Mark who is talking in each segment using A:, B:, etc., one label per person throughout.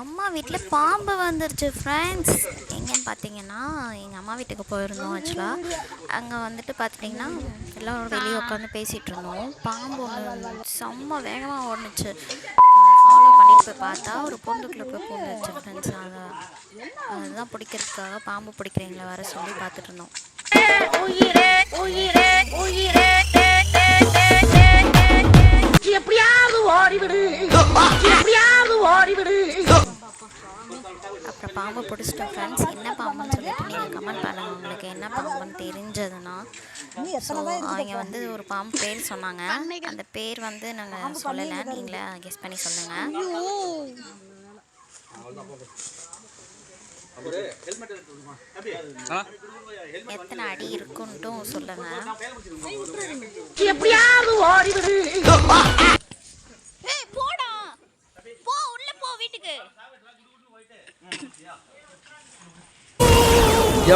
A: அம்மா வீட்டில் பாம்பு வந்துருச்சு ஃப்ரெண்ட்ஸ் எங்கேன்னு பார்த்தீங்கன்னா எங்கள் அம்மா வீட்டுக்கு போயிருந்தோம் ஆக்சுவலாக அங்கே வந்துட்டு பார்த்துட்டிங்கன்னா எல்லோரும் வெளியே உட்காந்து பேசிகிட்டு இருந்தோம். பாம்பு ஒன்று செம்ம வேகமாக ஓடுனுச்சு. ஃபாலோ பண்ணிட்டு போய் பார்த்தா ஒரு பொந்துக்குள்ளே போய் பூந்துருச்சு ஃப்ரெண்ட்ஸ் அதை அதுதான் பிடிக்கிறதுக்காக பாம்பு பிடிக்கிறீங்களா வர சொல்லி பார்த்துட்டு இருந்தோம்.
B: ஓடிவிடு
A: அப்புறம் பாம்பு பிடிச்சிட்டோம் ஃப்ரெண்ட்ஸ் என்ன பாம்புன்னு சொல்லிட்டு நீங்கள் கமெண்ட் பண்ணுங்கள் உங்களுக்கு என்ன பாம்புன்னு தெரிஞ்சதுன்னா ஸோ அவங்க வந்து ஒரு பாம்பு பேர் சொன்னாங்க. அந்த பேர் வந்து நாங்கள் சொல்லலை. நீங்களே கெஸ் பண்ணி சொல்லுங்கள் எத்தனை அடி இருக்குன்ட்டும் சொல்லுங்கள்
B: எப்படியாவது ஓடிவிடு.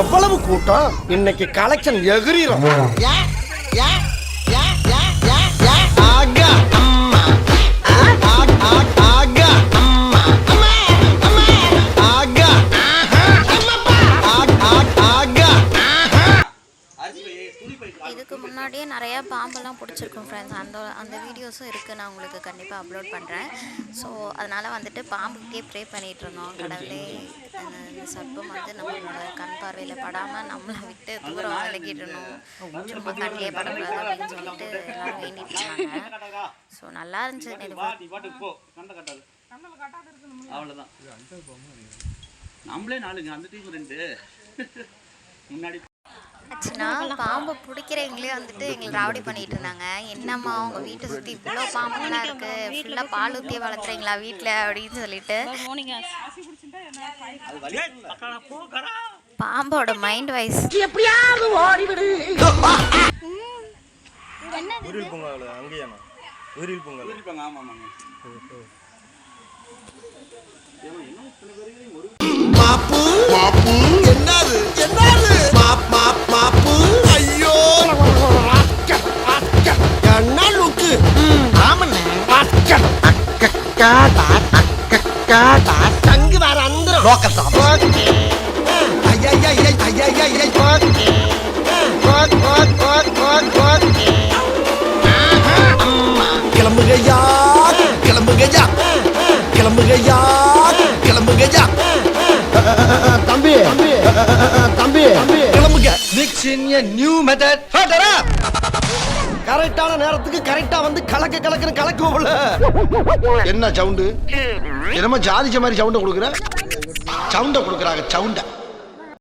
C: எவ்வளவு கூட்டம்? இன்னைக்கு கலெக்ஷன் எகிரிரும். ஆகா
A: இதுக்கு முன்னாடியே நிறையா பாம்பெல்லாம் பிடிச்சிருக்கோம் ஃப்ரெண்ட்ஸ் அந்த அந்த வீடியோஸும் இருக்குது நான் உங்களுக்கு கண்டிப்பாக அப்லோட் பண்ணுறேன் ஸோ அதனால் வந்துட்டு பாம்புக்கிட்டே ப்ரே பண்ணிகிட்டு இருந்தோம் கடவுளே. இந்த சர்ப்பம் வந்து நம்மளோட கண் பார்வையில் படாமல் நம்மளை விட்டு தூரம் விலகிடணும். சும்மா கண்ணிலே படக்கூடாது அப்படின்னு சொல்லிட்டு எல்லாரும் வேண்டிட்டு இருந்தாங்க. ஸோ நல்லா இருந்துச்சு.
D: அவ்வளோதான் நம்மளே நாலுங்க அந்த டீம் ரெண்டு. முன்னாடி
A: ஆச்சுன்னா பாம்பை பிடிக்கிறவங்களே வந்துட்டு எங்களை ராவடி பண்ணிட்டு இருந்தாங்க. என்னம்மா உங்க வீட்டை சுற்றி இவ்வளோ பாம்புலாம் இருக்கு? ஃபுல்லாக பால் ஊற்றியே வளர்த்துறீங்களா வீட்டில் அப்படின்னு சொல்லிட்டு. பாம்போட மைண்ட் வைஸ்
B: எப்படியாவது ஓடிவிடு.
E: உருவில் பூங்காவில் அங்கேயாண்ணா உருவில் பூங்காவில்.
D: இருப்பாங்க ஆமாம் ஆமாங்க
C: மாப்பு? மாப்பு? தங்கு வேற அந்த கிளம்புகையா கிளம்புகையா கிளம்புகையா கிளம்புகையா. தம்பி தம்பி இன் எ நியூ மெத்தட் கரெக்டான நேரத்துக்கு கரெக்டா வந்து கலக்க கலக்குன்னு கலக்குவோம்ல. என்ன சவுண்டு? என்னமோ ஜாதிச்ச மாதிரி சவுண்ட கொடுக்குற? சவுண்ட கொடுக்குறாங்க சவுண்ட.